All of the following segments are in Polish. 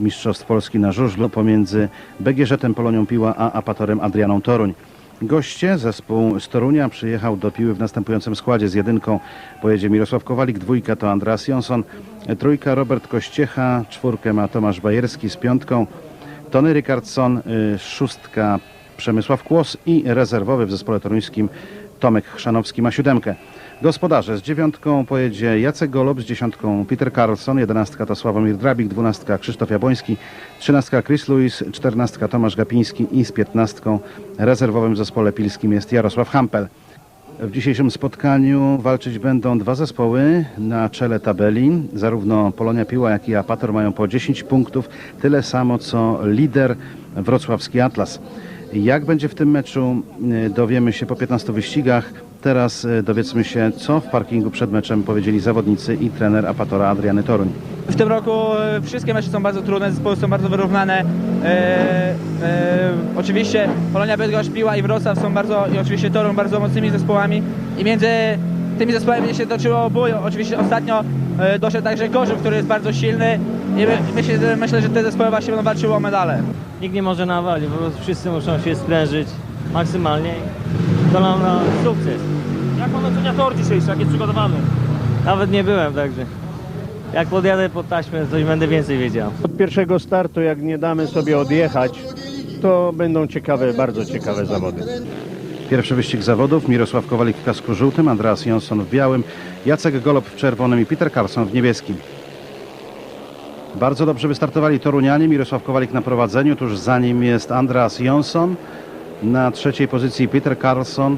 Mistrzostw Polski na żużlu pomiędzy BGŻ Polonią Piła a Apatorem Adrianą Toruń. Goście, zespół z Torunia przyjechał do Piły w następującym składzie. Z jedynką pojedzie Mirosław Kowalik, dwójka to Andreas Jonsson, trójka Robert Kościecha, czwórkę ma Tomasz Bajerski z piątką, Tony Ricardson, y, szóstka Przemysław Kłos i rezerwowy w zespole toruńskim Tomek Chrzanowski ma siódemkę. Gospodarze z dziewiątką pojedzie Jacek Golob, z dziesiątką Peter Carlson, jedenastka to Sławomir Drabik, dwunastka Krzysztof Jabłoński, trzynastka Chris Lewis, czternastka Tomasz Gapiński i z piętnastką rezerwowym w zespole pilskim jest Jarosław Hampel. W dzisiejszym spotkaniu walczyć będą dwa zespoły na czele tabeli. Zarówno Polonia Piła, jak i Apator mają po 10 punktów, tyle samo co lider wrocławski Atlas. Jak będzie w tym meczu y, dowiemy się po 15 wyścigach. Teraz y, dowiedzmy się, co w parkingu przed meczem powiedzieli zawodnicy i trener Apatora Adriany Toruń. W tym roku e, wszystkie mecze są bardzo trudne, zespoły są bardzo wyrównane. E, e, oczywiście Polonia Bydgoszcz, Piła i Wrocław są bardzo, i oczywiście Torun bardzo mocnymi zespołami i między tymi zespołami się toczyło bój. Oczywiście ostatnio e, doszedł także Gorzów, który jest bardzo silny i my, myślę, myślę, że te zespoły właśnie będą walczyły o medale. Nikt nie może nawalić, po prostu wszyscy muszą się sprężyć maksymalnie to nam na sukces. Jak pan ocenia tor dzisiejszy, jak jest przygotowany? Nawet nie byłem, także jak podjadę pod taśmę, to już będę więcej wiedział. Od pierwszego startu, jak nie damy sobie odjechać, to będą ciekawe, bardzo ciekawe zawody. Pierwszy wyścig zawodów. Mirosław Kowalik w kasku żółtym, Andreas Jonsson w białym, Jacek Golob w czerwonym i Peter Carlson w niebieskim. Bardzo dobrze wystartowali Torunianie. Mirosław Kowalik na prowadzeniu. Tuż za nim jest Andreas Jonsson. Na trzeciej pozycji Peter Carlson,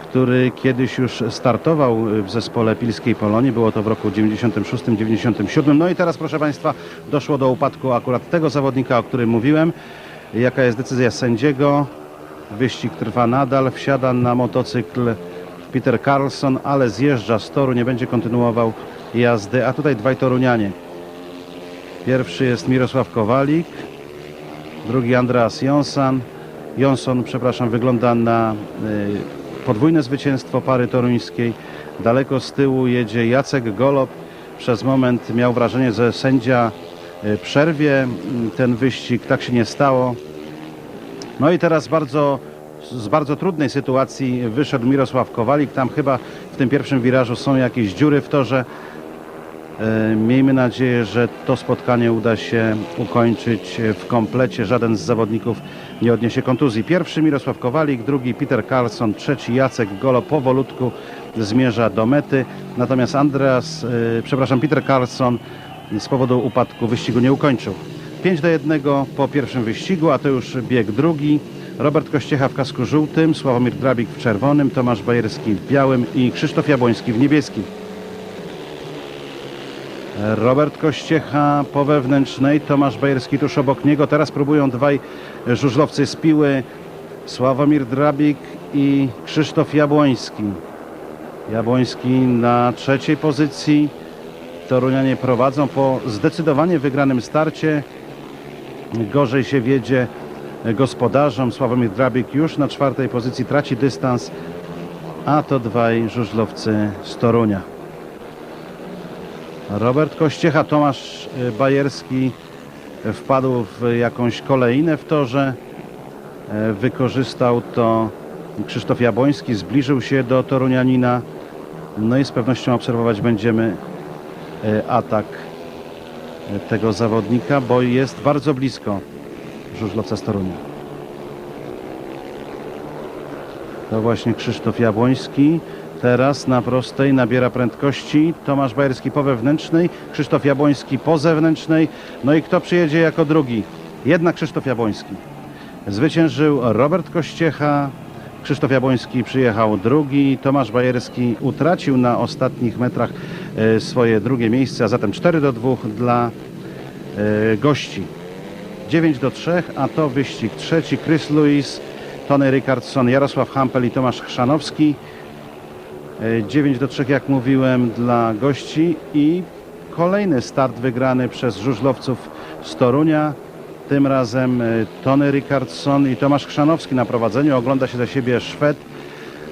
który kiedyś już startował w zespole Pilskiej Polonii. Było to w roku 96-97. No i teraz, proszę Państwa, doszło do upadku akurat tego zawodnika, o którym mówiłem. Jaka jest decyzja sędziego? Wyścig trwa nadal. Wsiada na motocykl Peter Carlson, ale zjeżdża z toru, nie będzie kontynuował jazdy. A tutaj dwaj torunianie. Pierwszy jest Mirosław Kowalik, drugi Andreas Jonsson. Jonsson, przepraszam, wygląda na y, podwójne zwycięstwo pary toruńskiej. Daleko z tyłu jedzie Jacek Golob. Przez moment miał wrażenie, że sędzia y, przerwie mm, ten wyścig. Tak się nie stało. No i teraz bardzo, z bardzo trudnej sytuacji wyszedł Mirosław Kowalik. Tam chyba w tym pierwszym wirażu są jakieś dziury w torze. Miejmy nadzieję, że to spotkanie uda się ukończyć w komplecie. Żaden z zawodników nie odniesie kontuzji. Pierwszy Mirosław Kowalik, drugi Peter Carlson, trzeci Jacek Golo powolutku zmierza do mety. Natomiast Andreas, e, przepraszam, Peter Carlson z powodu upadku wyścigu nie ukończył. 5 do 1 po pierwszym wyścigu, a to już bieg drugi. Robert Kościecha w kasku żółtym, Sławomir Drabik w czerwonym, Tomasz Bajerski w białym i Krzysztof Jabłoński w niebieskim. Robert Kościecha po wewnętrznej, Tomasz Bajerski tuż obok niego. Teraz próbują dwaj żużlowcy z piły, Sławomir Drabik i Krzysztof Jabłoński. Jabłoński na trzeciej pozycji. Torunianie prowadzą po zdecydowanie wygranym starcie. Gorzej się wiedzie gospodarzom. Sławomir Drabik już na czwartej pozycji traci dystans, a to dwaj żużlowcy z Torunia. Robert Kościecha, Tomasz y, Bajerski wpadł w jakąś kolejnę w torze. E, Wykorzystał to Krzysztof Jabłoński, zbliżył się do Torunianina. No i z pewnością obserwować będziemy e, atak e, tego zawodnika, bo jest bardzo blisko żużlowca z Torunia. To właśnie Krzysztof Jabłoński. Teraz na prostej nabiera prędkości. Tomasz Bajerski po wewnętrznej, Krzysztof Jabłoński po zewnętrznej. No i kto przyjedzie jako drugi? Jednak Krzysztof Jabłoński. Zwyciężył Robert Kościecha. Krzysztof Jabłoński przyjechał drugi. Tomasz Bajerski utracił na ostatnich metrach e, swoje drugie miejsce, a zatem 4 do 2 dla e, gości. 9 do 3, a to wyścig trzeci. Chris Lewis, Tony Ricardson, Jarosław Hampel i Tomasz Chrzanowski. E, 9 do 3, jak mówiłem, dla gości i kolejny start wygrany przez żużlowców z Torunia. Tym razem e, Tony Ricardson i Tomasz Chrzanowski na prowadzeniu. Ogląda się za siebie Szwed.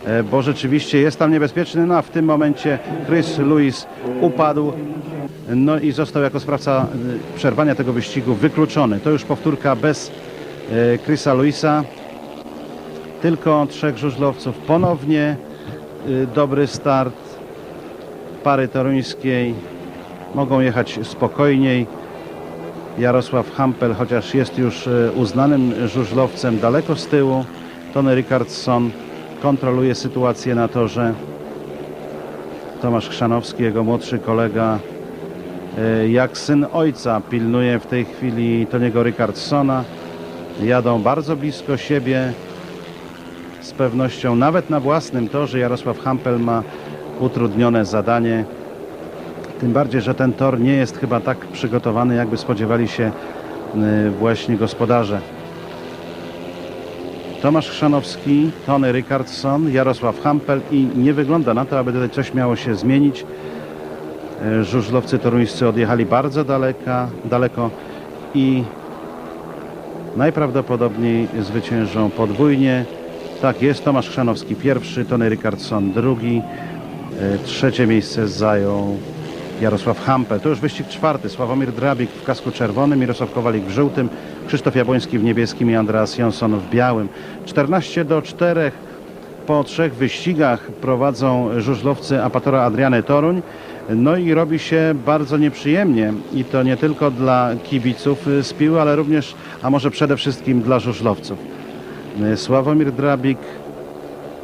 e, bo rzeczywiście jest tam niebezpieczny, no a w tym momencie Chris Lewis upadł, no i został jako sprawca e, przerwania tego wyścigu wykluczony. To już powtórka bez e, Chrisa Lewisa. Tylko trzech żużlowców. Ponownie dobry start pary toruńskiej. Mogą jechać spokojniej. Jarosław Hampel, chociaż jest już y, uznanym żużlowcem daleko z tyłu. Tony Rickardson kontroluje sytuację na torze. Tomasz Chrzanowski, jego młodszy kolega, y, jak syn ojca, pilnuje w tej chwili Toniego Rickardsona. Jadą bardzo blisko siebie z pewnością nawet na własnym torze Jarosław Hampel ma utrudnione zadanie. Tym bardziej, że ten tor nie jest chyba tak przygotowany, jakby spodziewali się y, właśnie gospodarze. Tomasz Chrzanowski, Tony Rickardson, Jarosław Hampel i nie wygląda na to, aby tutaj coś miało się zmienić. Y, Żużlowcy toruńscy odjechali bardzo daleka, daleko i najprawdopodobniej zwyciężą podwójnie. Tak jest, Tomasz Chrzanowski pierwszy, Tony Rickardson drugi, E, trzecie miejsce zajął Jarosław Hampel. To już wyścig czwarty, Sławomir Drabik w kasku czerwonym, Mirosław Kowalik w żółtym, Krzysztof Jabłoński w niebieskim i Andreas Jonsson w białym. 14 do 4 po trzech wyścigach prowadzą żużlowcy Apatora Adriany Toruń. No i robi się bardzo nieprzyjemnie i to nie tylko dla kibiców z piły, ale również, a może przede wszystkim dla żużlowców. Y, Sławomir Drabik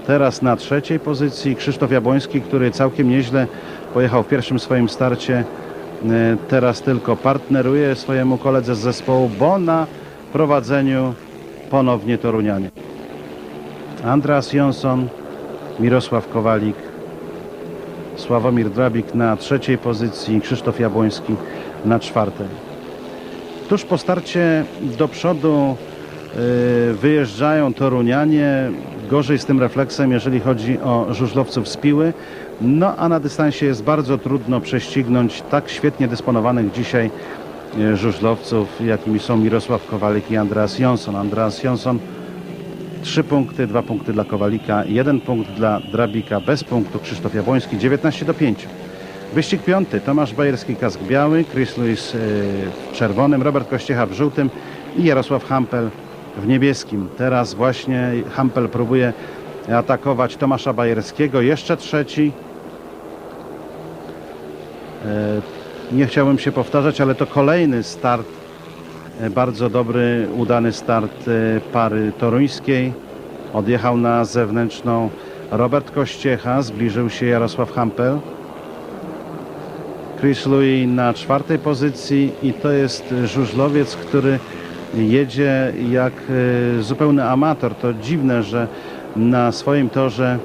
teraz na trzeciej pozycji, Krzysztof Jabłoński, który całkiem nieźle pojechał w pierwszym swoim starcie, y, teraz tylko partneruje swojemu koledze z zespołu, bo na prowadzeniu ponownie Torunianie. Andreas Jonsson, Mirosław Kowalik, Sławomir Drabik na trzeciej pozycji, Krzysztof Jabłoński na czwartej. Tuż po starcie do przodu wyjeżdżają Torunianie. Gorzej z tym refleksem, jeżeli chodzi o żużlowców z piły. No a na dystansie jest bardzo trudno prześcignąć tak świetnie dysponowanych dzisiaj y, żużlowców, jakimi są Mirosław Kowalik i Andreas Jonsson. Andreas Jonsson Trzy punkty, dwa punkty dla Kowalika, jeden punkt dla Drabika, bez punktu Krzysztof Jabłoński, 19 do 5. Wyścig piąty, Tomasz Bajerski, kask biały, Chris Lewis yy, w czerwonym, Robert Kościecha w żółtym i Jarosław Hampel w niebieskim. Teraz właśnie Hampel próbuje atakować Tomasza Bajerskiego, jeszcze trzeci. Yy, nie chciałbym się powtarzać, ale to kolejny start E, Bardzo dobry, udany start e, pary toruńskiej. Odjechał na zewnętrzną Robert Kościecha, zbliżył się Jarosław Hampel. Chris Louis na czwartej pozycji i to jest żużlowiec, który jedzie jak e, zupełny amator. To dziwne, że na swoim torze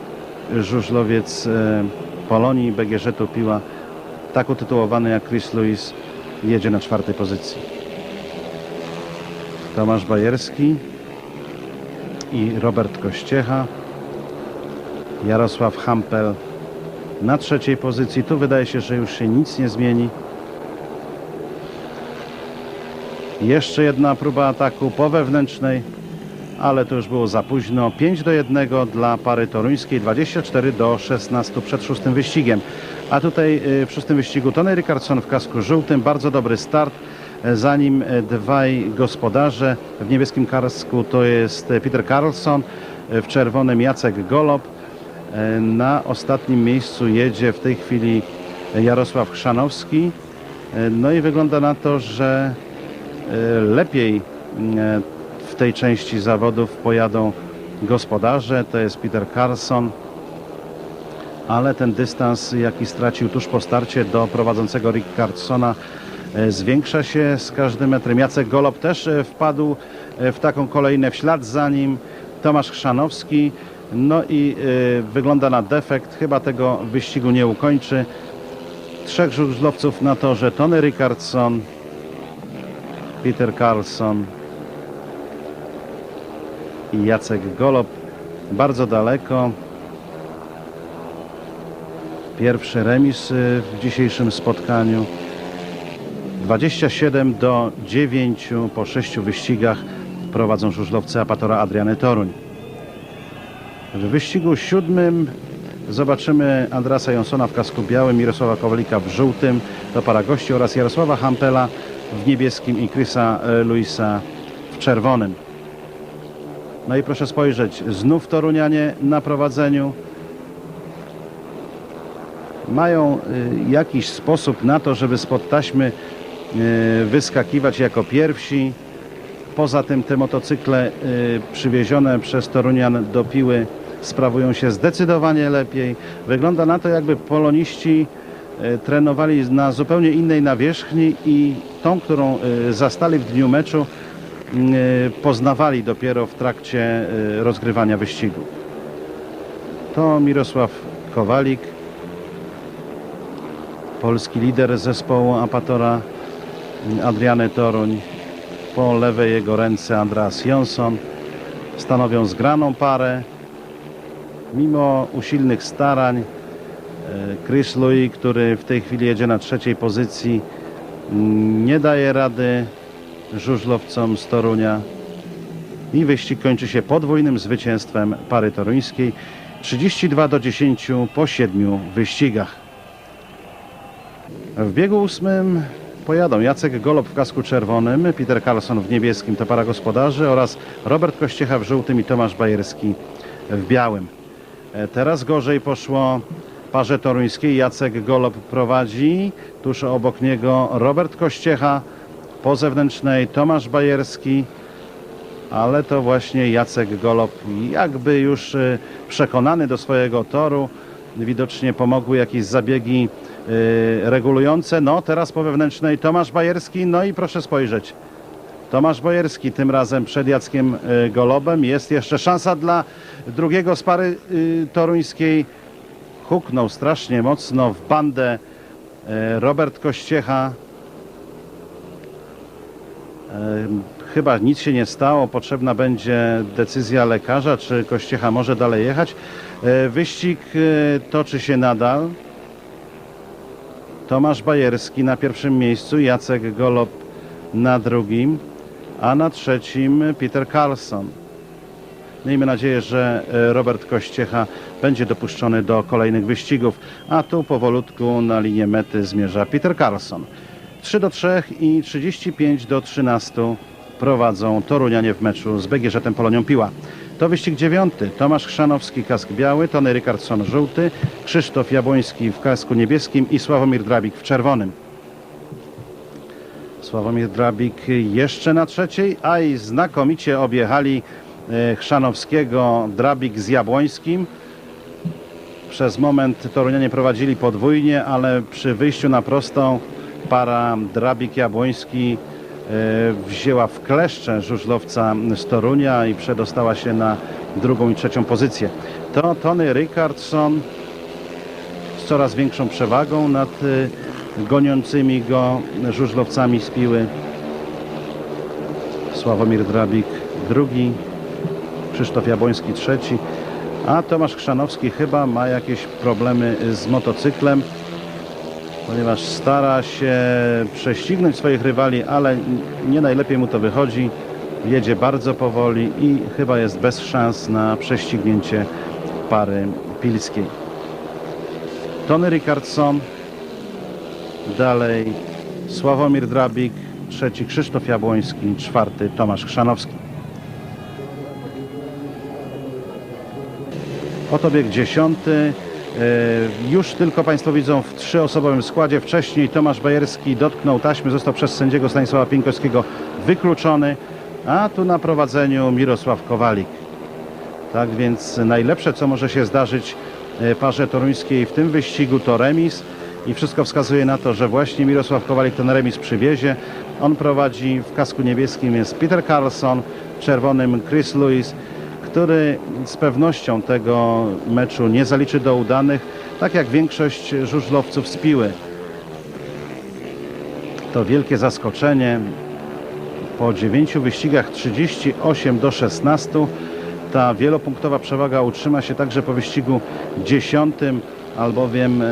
żużlowiec e, Polonii BGŻ Piła, tak utytułowany jak Chris Louis, jedzie na czwartej pozycji. Tomasz Bajerski i Robert Kościecha. Jarosław Hampel na trzeciej pozycji. Tu wydaje się, że już się nic nie zmieni. Jeszcze jedna próba ataku po wewnętrznej, ale to już było za późno. 5 do 1 dla pary toruńskiej, 24 do 16 przed szóstym wyścigiem. A tutaj y, w szóstym wyścigu Tony Rickardson w kasku żółtym. Bardzo dobry start. Za nim e, dwaj gospodarze. W niebieskim kasku to jest Peter Carlson, w czerwonym Jacek Golob. E, Na ostatnim miejscu jedzie w tej chwili Jarosław Chrzanowski. No i wygląda na to, że lepiej e, w tej części zawodów pojadą gospodarze. To jest Peter Carlson. Ale ten dystans, jaki stracił tuż po starcie do prowadzącego Rickardsona, e, zwiększa się z każdym metrem. Jacek Golob też e, wpadł e, w taką kolejnę w ślad za nim. Tomasz Chrzanowski. No i e, wygląda na defekt. Chyba tego wyścigu nie ukończy. Trzech żużlowców na torze. Tony Rickardson, Peter Carlson i Jacek Golob. Bardzo daleko. Pierwszy remis w dzisiejszym spotkaniu. 27 do 9 po sześciu wyścigach prowadzą żużlowcy Apatora Adriany Toruń. W wyścigu siódmym zobaczymy Andrasa Jonsona w kasku białym, Mirosława Kowalika w żółtym, to para gości oraz Jarosława Hampela w niebieskim i Chrisa e, Luisa w czerwonym. No i proszę spojrzeć, znów Torunianie na prowadzeniu. Mają y, jakiś sposób na to, żeby spod taśmy y, wyskakiwać jako pierwsi. Poza tym te motocykle przywiezione przez Torunian do Piły sprawują się zdecydowanie lepiej. Wygląda na to, jakby poloniści trenowali na zupełnie innej nawierzchni i tą, którą y, zastali w dniu meczu, y, poznawali dopiero w trakcie y, rozgrywania wyścigu. To Mirosław Kowalik, polski lider zespołu Apatora Adriany Toruń. Po lewej jego ręce Andreas Jonsson. Stanowią zgraną parę. Mimo usilnych starań e, Chris Louis, który w tej chwili jedzie na trzeciej pozycji, nie daje rady żużlowcom z Torunia. I wyścig kończy się podwójnym zwycięstwem pary toruńskiej. 32 do 10 po siedmiu wyścigach. W biegu ósmym pojadą Jacek Golob w kasku czerwonym, Peter Carlson w niebieskim, to para gospodarzy oraz Robert Kościecha w żółtym i Tomasz Bajerski w białym. E, Teraz gorzej poszło parze toruńskiej. Jacek Golob prowadzi, tuż obok niego Robert Kościecha po zewnętrznej, Tomasz Bajerski, ale to właśnie Jacek Golob jakby już e, przekonany do swojego toru. Widocznie pomogły jakieś zabiegi e, regulujące. No teraz po wewnętrznej Tomasz Bajerski. No i proszę spojrzeć. Tomasz Bajerski tym razem przed Jackiem e, Golobem. Jest jeszcze szansa dla drugiego z pary y, toruńskiej. Huknął strasznie mocno w bandę e, Robert Kościecha. E, Chyba nic się nie stało. Potrzebna będzie decyzja lekarza, czy Kościecha może dalej jechać. E, Wyścig toczy się nadal. Tomasz Bajerski na pierwszym miejscu, Jacek Golob na drugim, a na trzecim Peter Carlson. Miejmy nadzieję, że e, Robert Kościecha będzie dopuszczony do kolejnych wyścigów, a tu powolutku na linię mety zmierza Peter Carlson. 3 do 3 i 35 do 13 prowadzą Torunianie w meczu z BGŻ Polonią Piła. To wyścig dziewiąty. Tomasz Chrzanowski, kask biały, Tony Ricardson żółty, Krzysztof Jabłoński w kasku niebieskim i Sławomir Drabik w czerwonym. Sławomir Drabik jeszcze na trzeciej, a i znakomicie objechali Chrzanowskiego Drabik z Jabłońskim. Przez moment Torunianie prowadzili podwójnie, ale przy wyjściu na prostą para Drabik-Jabłoński e, wzięła w kleszcze żużlowca z Torunia i przedostała się na drugą i trzecią pozycję. To Tony Ricardson z coraz większą przewagą nad e, goniącymi go żużlowcami z Piły. Sławomir Drabik drugi, Krzysztof Jabłoński trzeci, a Tomasz Chrzanowski chyba ma jakieś problemy z motocyklem, ponieważ stara się prześcignąć swoich rywali, ale nie najlepiej mu to wychodzi. Jedzie bardzo powoli i chyba jest bez szans na prześcignięcie pary pilskiej. Tony Ricardson, dalej Sławomir Drabik, trzeci Krzysztof Jabłoński, czwarty Tomasz Chrzanowski. Oto bieg dziesiąty. E, Już tylko Państwo widzą w trzyosobowym składzie. Wcześniej Tomasz Bajerski dotknął taśmy, został przez sędziego Stanisława Pieńkowskiego wykluczony, a tu na prowadzeniu Mirosław Kowalik. Tak więc najlepsze, co może się zdarzyć e, parze toruńskiej w tym wyścigu to remis i wszystko wskazuje na to, że właśnie Mirosław Kowalik ten remis przywiezie. On prowadzi w kasku niebieskim jest Peter Carlson, w czerwonym Chris Lewis, który z pewnością tego meczu nie zaliczy do udanych, tak jak większość żużlowców z Piły. To wielkie zaskoczenie. Po dziewięciu wyścigach 38 do 16 ta wielopunktowa przewaga utrzyma się także po wyścigu dziesiątym, albowiem e,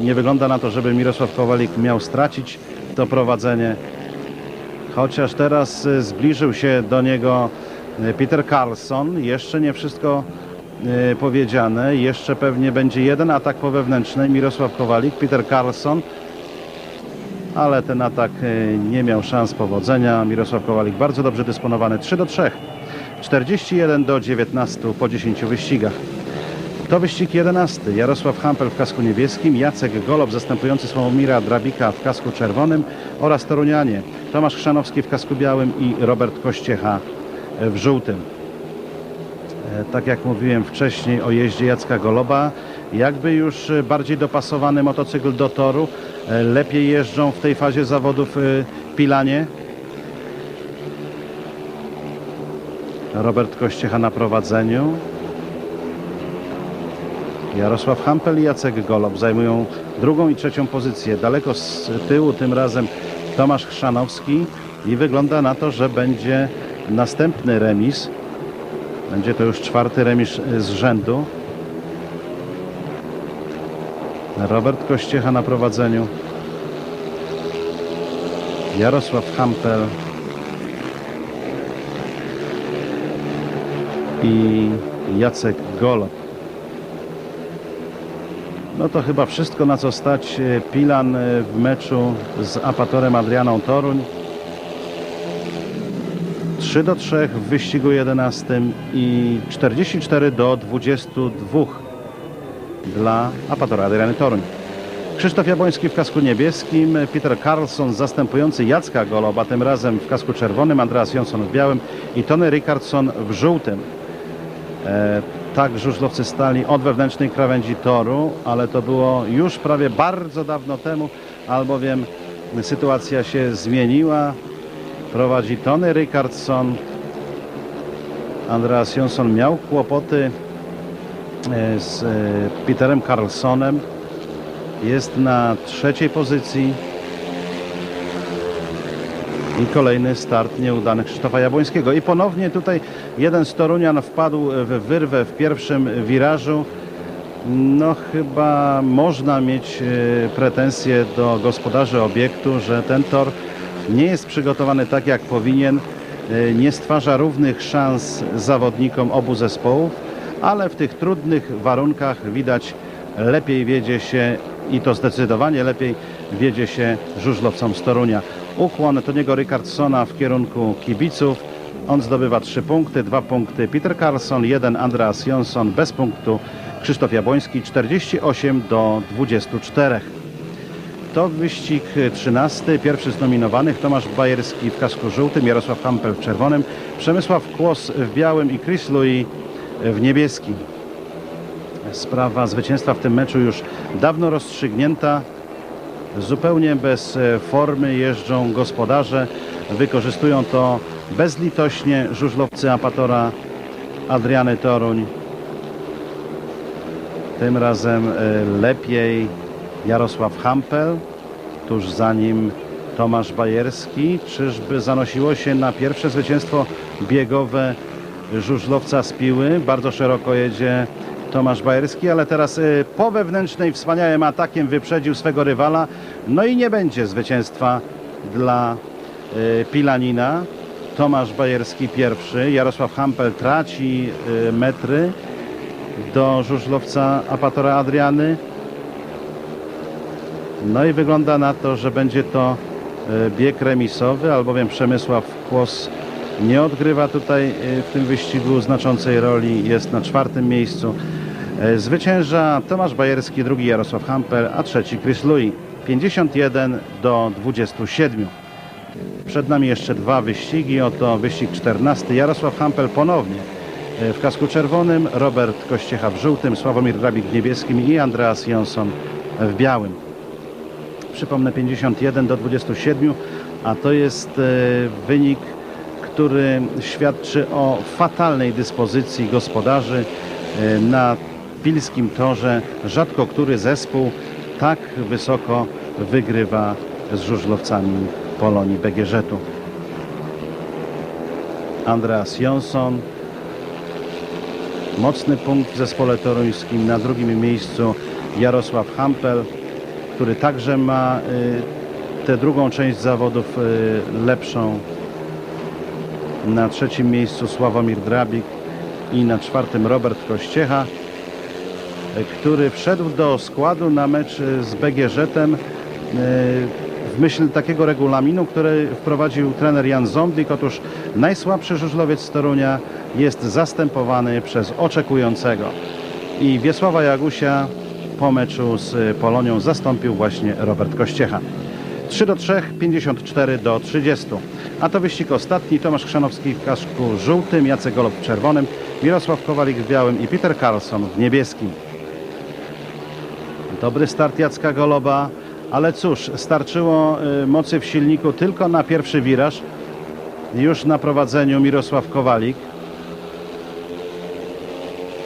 nie wygląda na to, żeby Mirosław Kowalik miał stracić to prowadzenie. Chociaż teraz e, zbliżył się do niego Peter Carlson. Jeszcze nie wszystko e, powiedziane. Jeszcze pewnie będzie jeden atak po wewnętrznej. Mirosław Kowalik, Peter Carlson. Ale ten atak e, nie miał szans powodzenia. Mirosław Kowalik bardzo dobrze dysponowany. 3 do 3. 41 do 19 po 10 wyścigach. To wyścig 11. Jarosław Hampel w kasku niebieskim, Jacek Golob zastępujący Sławomira Drabika w kasku czerwonym oraz Torunianie Tomasz Chrzanowski w kasku białym i Robert Kościecha w żółtym. E, Tak jak mówiłem wcześniej o jeździe Jacka Goloba, jakby już e, bardziej dopasowany motocykl do toru, e, lepiej jeżdżą w tej fazie zawodów e, Pilanie. Robert Kościecha na prowadzeniu. Jarosław Hampel i Jacek Golob zajmują drugą i trzecią pozycję. Daleko z tyłu tym razem Tomasz Chrzanowski i wygląda na to, że będzie następny remis. Będzie to już czwarty remis z rzędu. Robert Kościecha na prowadzeniu. Jarosław Hampel i Jacek Golob. No to chyba wszystko na co stać e, Pilan e, w meczu z Apatorem Adrianą Toruń. 3 do 3 w wyścigu 11 i 44 do 22 dla Apatora Adriany Toruń. Krzysztof Jabłoński w kasku niebieskim, Peter Carlson zastępujący Jacka Goloba, tym razem w kasku czerwonym, Andreas Jonsson w białym i Tony Rickardson w żółtym. E, tak żużlowcy stali od wewnętrznej krawędzi toru, ale to było już prawie bardzo dawno temu, albowiem sytuacja się zmieniła. Prowadzi Tony Rickardson. Andreas Jonsson miał kłopoty e, z e, Peterem Carlsonem. Jest na trzeciej pozycji. I kolejny start nieudany Krzysztofa Jabłońskiego. I ponownie tutaj jeden z Torunian wpadł w wyrwę w pierwszym wirażu. No chyba można mieć e, pretensje do gospodarzy obiektu, że ten tor nie jest przygotowany tak jak powinien. E, Nie stwarza równych szans zawodnikom obu zespołów, ale w tych trudnych warunkach widać lepiej wiedzie się i to zdecydowanie lepiej wiedzie się żużlowcom z Torunia. Ukłon Toniego Rickardsona w kierunku kibiców. On zdobywa 3 punkty, 2 punkty Peter Carlson, 1 Andreas Jonsson bez punktu Krzysztof Jabłoński 48 do 24. To wyścig 13, pierwszy z nominowanych Tomasz Bajerski w kasku żółtym, Jarosław Hampel w czerwonym, Przemysław Kłos w białym i Chris Louis w niebieskim. Sprawa zwycięstwa w tym meczu już dawno rozstrzygnięta. Zupełnie bez e, formy jeżdżą gospodarze. Wykorzystują to bezlitośnie żużlowcy Apatora Adriany Toruń. Tym razem e, lepiej Jarosław Hampel, tuż za nim Tomasz Bajerski. Czyżby zanosiło się na pierwsze zwycięstwo biegowe żużlowca z Piły? Bardzo szeroko jedzie Tomasz Bajerski, ale teraz y, po wewnętrznej wspaniałym atakiem wyprzedził swego rywala. No i nie będzie zwycięstwa dla y, Pilanina. Tomasz Bajerski pierwszy, Jarosław Hampel traci y, metry do żużlowca Apatora Adriany. No i wygląda na to, że będzie to e, bieg remisowy, albowiem Przemysław Kłos nie odgrywa tutaj e, w tym wyścigu znaczącej roli, jest na czwartym miejscu. E, Zwycięża Tomasz Bajerski, drugi Jarosław Hampel, a trzeci Chris Louis. 51 do 27. Przed nami jeszcze dwa wyścigi. Oto wyścig 14. Jarosław Hampel ponownie w kasku czerwonym, Robert Kościecha w żółtym, Sławomir Drabik w niebieskim i Andreas Jonsson w białym. Przypomnę 51 do 27, a to jest e, wynik, który świadczy o fatalnej dyspozycji gospodarzy e, na pilskim torze. Rzadko który zespół tak wysoko wygrywa z żużlowcami Polonii BGŻ-u. Andreas Jonsson, mocny punkt w zespole toruńskim. Na drugim miejscu Jarosław Hampel, który także ma y, tę drugą część zawodów y, lepszą. Na trzecim miejscu Sławomir Drabik i na czwartym Robert Kościecha, e, który wszedł do składu na mecz z BGŻ-em w myśl takiego regulaminu, który wprowadził trener Jan Zomdik. Otóż najsłabszy żużlowiec z Torunia jest zastępowany przez oczekującego. I Wiesława Jagusia po meczu z Polonią zastąpił właśnie Robert Kościecha. 3 do 3, 54 do 30. A to wyścig ostatni. Tomasz Chrzanowski w kaszku żółtym, Jacek Golob w czerwonym, Mirosław Kowalik w białym i Peter Carlson w niebieskim. Dobry start Jacka Goloba, ale cóż, starczyło y, mocy w silniku tylko na pierwszy wiraż. Już na prowadzeniu Mirosław Kowalik.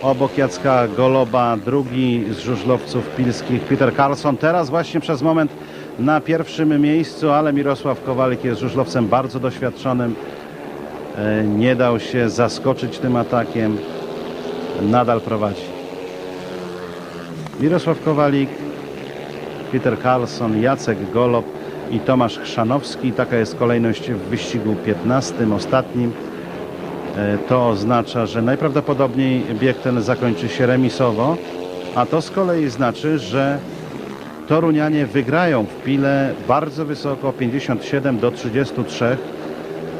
Obok Jacka Goloba drugi z żużlowców pilskich Peter Carlson. Teraz właśnie przez moment na pierwszym miejscu, ale Mirosław Kowalik jest żużlowcem bardzo doświadczonym. E, Nie dał się zaskoczyć tym atakiem. Nadal prowadzi. Mirosław Kowalik, Peter Carlson, Jacek Golob i Tomasz Chrzanowski. Taka jest kolejność w wyścigu 15, ostatnim. E, To oznacza, że najprawdopodobniej bieg ten zakończy się remisowo, a to z kolei znaczy, że Torunianie wygrają w Pile bardzo wysoko 57 do 33.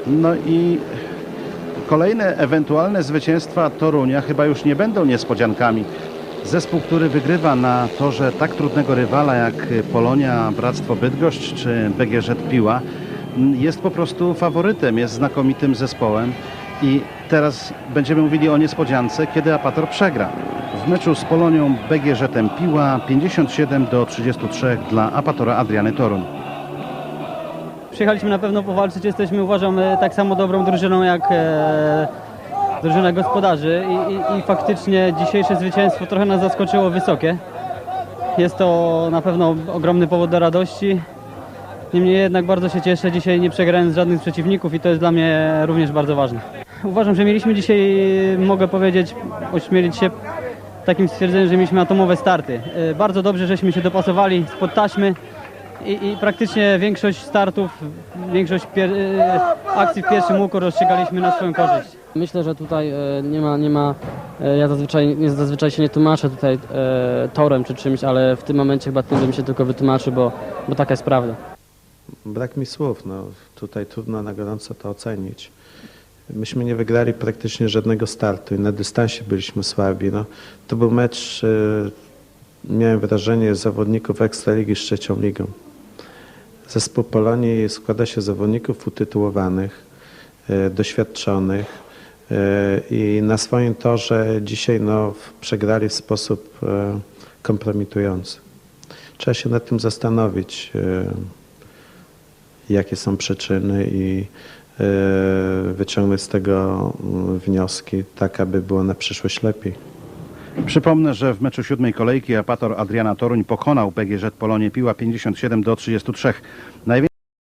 No i kolejne ewentualne zwycięstwa Torunia chyba już nie będą niespodziankami. Zespół, który wygrywa na torze tak trudnego rywala jak Polonia, Bractwo Bydgoszcz czy BGŻ Piła jest po prostu faworytem, jest znakomitym zespołem i teraz będziemy mówili o niespodziance, kiedy Apator przegra. W meczu z Polonią BGŻ Piła 57 do 33 dla Apatora Adriany Torun. Przyjechaliśmy na pewno powalczyć, jesteśmy uważam e, tak samo dobrą drużyną jak e, drużyna gospodarzy I, i, i faktycznie dzisiejsze zwycięstwo trochę nas zaskoczyło wysokie. Jest to na pewno ogromny powód do radości. Niemniej jednak bardzo się cieszę, dzisiaj nie przegrałem żadnych przeciwników i to jest dla mnie również bardzo ważne. Uważam, że mieliśmy dzisiaj, mogę powiedzieć, ośmielić się takim stwierdzeniem, że mieliśmy atomowe starty. E, Bardzo dobrze, żeśmy się dopasowali spod taśmy i, i praktycznie większość startów, większość pier- e, akcji w pierwszym łuku rozstrzygaliśmy na swoją korzyść. Myślę, że tutaj e, nie ma, nie ma ja zazwyczaj, nie, zazwyczaj się nie tłumaczę tutaj e, torem czy czymś, ale w tym momencie chyba tym bym się tylko wytłumaczył, bo, bo taka jest prawda. Brak mi słów, no tutaj trudno na gorąco to ocenić. Myśmy nie wygrali praktycznie żadnego startu i na dystansie byliśmy słabi. No, to był mecz, e, miałem wrażenie, zawodników Ekstraligi z trzecią ligą. Zespół Polonii składa się z zawodników utytułowanych, e, doświadczonych e, i na swoim torze dzisiaj no, przegrali w sposób kompromitujący. Trzeba się nad tym zastanowić. jakie są przyczyny i wyciągnąć z tego mm, wnioski, tak aby było na przyszłość lepiej. Przypomnę, że w meczu siódmej kolejki Apator Adriana Toruń pokonał PGŻ Polonie Piła 57 do 33. Najwięcej